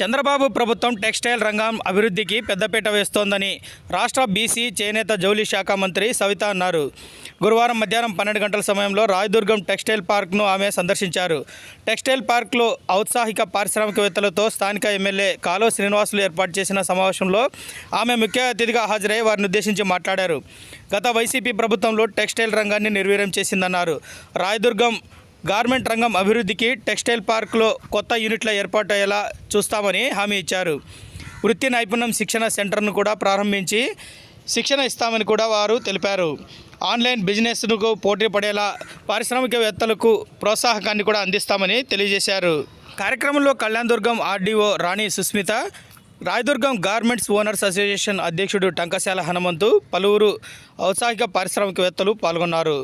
చంద్రబాబు ప్రభుత్వం టెక్స్టైల్ రంగం అభివృద్ధికి పెద్దపీట వేస్తోందని రాష్ట్ర బీసీ చేనేత జౌళీ శాఖ మంత్రి సవిత అన్నారు. గురువారం మధ్యాహ్నం పన్నెండు గంటల సమయంలో రాయదుర్గం టెక్స్టైల్ పార్క్ను ఆమె సందర్శించారు. టెక్స్టైల్ పార్క్లో ఔత్సాహిక పారిశ్రామికవేత్తలతో స్థానిక ఎమ్మెల్యే కాలువ శ్రీనివాసులు ఏర్పాటు చేసిన సమావేశంలో ఆమె ముఖ్య అతిథిగా హాజరై వారిని ఉద్దేశించి మాట్లాడారు. గత వైసీపీ ప్రభుత్వంలో టెక్స్టైల్ రంగాన్ని నిర్వీర్యం చేసిందన్నారు. రాయదుర్గం గార్మెంట్ రంగం అభివృద్ధికి టెక్స్టైల్ పార్క్లో కొత్త యూనిట్ల ఏర్పాటు అయ్యేలా చూస్తామని హామీ ఇచ్చారు. వృత్తి నైపుణ్యం శిక్షణ సెంటర్ను కూడా ప్రారంభించి శిక్షణ ఇస్తామని కూడా వారు తెలిపారు. ఆన్లైన్ బిజినెస్కు పోటీ పడేలా పారిశ్రామికవేత్తలకు ప్రోత్సాహకాన్ని కూడా అందిస్తామని తెలియజేశారు. కార్యక్రమంలో Kalyan Durgam RDO Rani Susmita Rayadurgam garments owners association అధ్యక్షుడు టంకశాల హనుమంతు పలువురు ఔత్సాహిక పారిశ్రామికవేత్తలు పాల్గొన్నారు.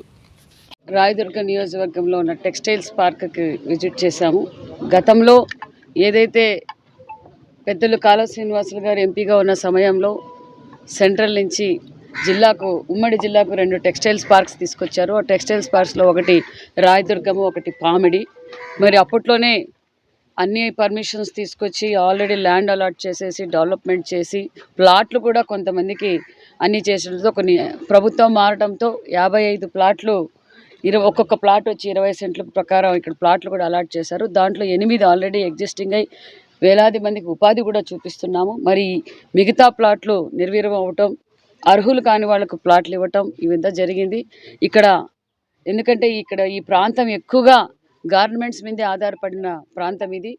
రాయదుర్గ నియోజకవర్గంలో ఉన్న టెక్స్టైల్స్ పార్క్కి విజిట్ చేశాము. గతంలో ఏదైతే పెద్దలు కాలువ శ్రీనివాసులు గారు ఎంపీగా ఉన్న సమయంలో సెంట్రల్ నుంచి జిల్లాకు ఉమ్మడి జిల్లాకు రెండు టెక్స్టైల్స్ పార్క్స్ తీసుకొచ్చారు. ఆ టెక్స్టైల్స్ పార్క్స్లో ఒకటి రాయదుర్గము ఒకటి పామిడి. మరి అప్పట్లోనే అన్ని పర్మిషన్స్ తీసుకొచ్చి ఆల్రెడీ ల్యాండ్ అలాట్ చేసేసి డెవలప్మెంట్ చేసి ప్లాట్లు కూడా కొంతమందికి అన్ని చేసడంతో కొన్ని ప్రభుత్వం మారడంతో యాభై ఐదు ప్లాట్లు ఇరవై ఒక్కొక్క ప్లాట్ వచ్చి ఇరవై సెంట్ల ప్రకారం ఇక్కడ ప్లాట్లు కూడా అలాట్ చేశారు. దాంట్లో ఎనిమిది ఆల్రెడీ ఎగ్జిస్టింగ్ అయి వేలాది మందికి ఉపాధి కూడా చూపిస్తున్నాము. మరి మిగతా ప్లాట్లు నిర్వీర్యం అవ్వటం అర్హులు కాని వాళ్ళకు ప్లాట్లు ఇవ్వటం ఇవంతా జరిగింది. ఇక్కడ ఎందుకంటే ఇక్కడ ఈ ప్రాంతం ఎక్కువగా గార్మెంట్స్ మీదే ఆధారపడిన ప్రాంతం ఇది.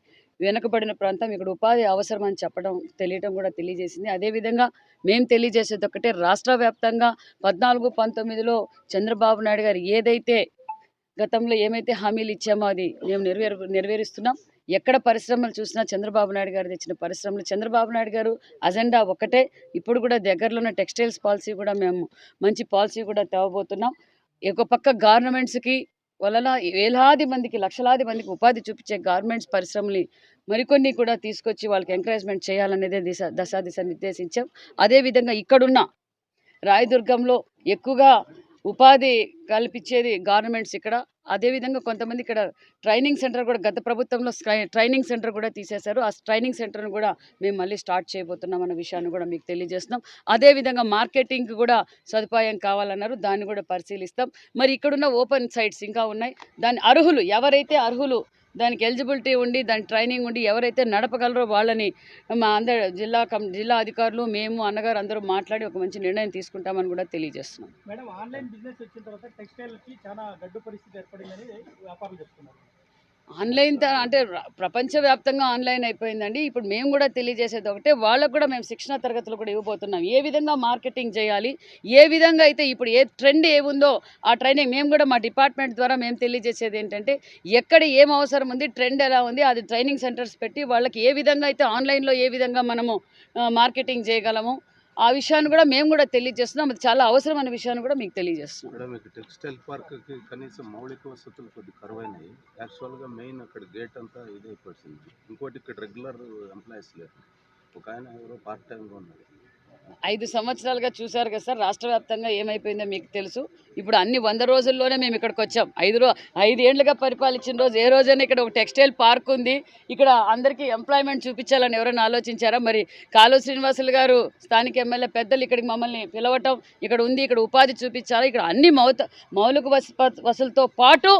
వెనుకబడిన ప్రాంతం ఇక్కడ ఉపాధి అవసరం అని చెప్పడం తెలియటం కూడా తెలియజేసింది. అదేవిధంగా మేము తెలియజేసేది ఒకటే రాష్ట్ర వ్యాప్తంగా పద్నాలుగు పంతొమ్మిదిలో చంద్రబాబు నాయుడు గారు ఏదైతే గతంలో ఏమైతే హామీలు ఇచ్చామో అది మేము నెరవేరు నెరవేరుస్తున్నాం. ఎక్కడ పరిశ్రమలు చూసినా చంద్రబాబు నాయుడు గారు తెచ్చిన పరిశ్రమలు చంద్రబాబు నాయుడు గారు అజెండా ఒకటే ఇప్పుడు కూడా దగ్గరలో ఉన్న టెక్స్టైల్స్ పాలసీ కూడా మేము మంచి పాలసీ కూడా తేవబోతున్నాం ఒక పక్క గార్మెంట్స్కి వలన వేలాది మందికి లక్షలాది మందికి ఉపాధి చూపించే గార్మెంట్స్ పరిశ్రమని మరికొన్ని కూడా తీసుకొచ్చి వాళ్ళకి ఎంకరేజ్మెంట్ చేయాలనేదే దిశ దశా దిశ నిర్దేశించాం. అదేవిధంగా ఇక్కడున్న రాయదుర్గంలో ఎక్కువగా ఉపాధి కల్పించేది గవర్నమెంట్స్ ఇక్కడ. అదేవిధంగా కొంతమంది ఇక్కడ ట్రైనింగ్ సెంటర్ కూడా గత ప్రభుత్వంలో ట్రైనింగ్ సెంటర్ కూడా తీసేశారు. ఆ ట్రైనింగ్ సెంటర్ను కూడా మేము మళ్ళీ స్టార్ట్ చేయబోతున్నాం అన్న విషయాన్ని కూడా మీకు తెలియజేస్తున్నాం. అదేవిధంగా మార్కెటింగ్ కూడా సదుపాయం కావాలన్నారు. దాన్ని కూడా పరిశీలిస్తాం. మరి ఇక్కడున్న ఓపెన్ సైట్స్ ఇంకా ఉన్నాయి. దాని అర్హులు ఎవరైతే అర్హులు దానికి ఎలిజిబిలిటీ ఉండి దాని ట్రైనింగ్ ఉండి ఎవరైతే నడపగలరో వాళ్ళని మా అందరు జిల్లా కం జిల్లా అధికారులు మేము అన్నగారు అందరూ మాట్లాడి ఒక మంచి నిర్ణయం తీసుకుంటామని కూడా తెలియజేస్తున్నాం. మేడం ఆన్లైన్ బిజినెస్ వచ్చిన తర్వాత టెక్స్టైల్కి చాలా గడ్డు పరిస్థితి ఏర్పడిందని వ్యాపారులు చెప్తున్నారు. ఆన్లైన్ త- అంటే ప్రపంచవ్యాప్తంగా ఆన్లైన్ అయిపోయిందండి. ఇప్పుడు మేము కూడా తెలియజేసేది ఒకటే వాళ్ళకు కూడా మేము శిక్షణ తరగతులు కూడా ఇవ్వబోతున్నాం. ఏ విధంగా మార్కెటింగ్ చేయాలి ఏ విధంగా అయితే ఇప్పుడు ఏ ట్రెండ్ ఏముందో ఆ ట్రైనింగ్ మేము కూడా మా డిపార్ట్మెంట్ ద్వారా మేము తెలియజేసేది ఏంటంటే ఎక్కడ ఏం అవసరం ఉంది ట్రెండ్ ఎలా ఉంది అది ట్రైనింగ్ సెంటర్స్ పెట్టి వాళ్ళకి ఏ విధంగా అయితే ఆన్లైన్లో ఏ విధంగా మనము మార్కెటింగ్ చేయగలము ఆ విషయాన్ని కూడా మేము కూడా తెలియజేస్తున్నాం. అది చాలా అవసరమైన విషయాన్ని కూడా మీకు తెలియజేస్తున్నాం. మేడం ఇక్కడ టెక్స్టైల్ పార్క్కి కనీసం మౌలిక వసతులు కొద్ది కరువైనాయి. యాక్చువల్గా మెయిన్ అక్కడ గేట్ అంతా ఇదైపోతుంది ఇంకోటి ఇక్కడ రెగ్యులర్ ఎంప్లాయీస్ లేరు. ఒక ఆయన ఎవరో పార్ట్ టైంగా ఉన్నారు. ఐదు సంవత్సరాలుగా చూశారు కదా సార్ రాష్ట్ర వ్యాప్తంగా ఏమైపోయిందో మీకు తెలుసు. ఇప్పుడు అన్ని వంద రోజుల్లోనే మేము ఇక్కడికి వచ్చాం. ఐదు రో ఐదేళ్ళుగా పరిపాలించిన రోజు ఏ రోజైనా ఇక్కడ ఒక టెక్స్టైల్ పార్క్ ఉంది. ఇక్కడ అందరికీ ఎంప్లాయ్మెంట్ చూపించాలని ఎవరైనా ఆలోచించారా? మరి కాలు శ్రీనివాసులు గారు స్థానిక ఎమ్మెల్యే పెద్దలు ఇక్కడికి మమ్మల్ని పిలవటం ఇక్కడ ఉంది ఇక్కడ ఉపాధి చూపించాలి ఇక్కడ అన్ని మౌత మౌలిక వస వసతులతో పాటు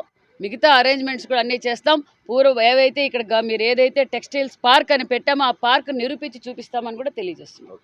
మిగతా అరేంజ్మెంట్స్ కూడా అన్నీ చేస్తాం. పూర్వం ఏవైతే ఇక్కడ మీరు ఏదైతే టెక్స్టైల్స్ పార్క్ అని పెట్టామో ఆ పార్క్ నిరూపించి చూపిస్తామని కూడా తెలియజేస్తున్నాం.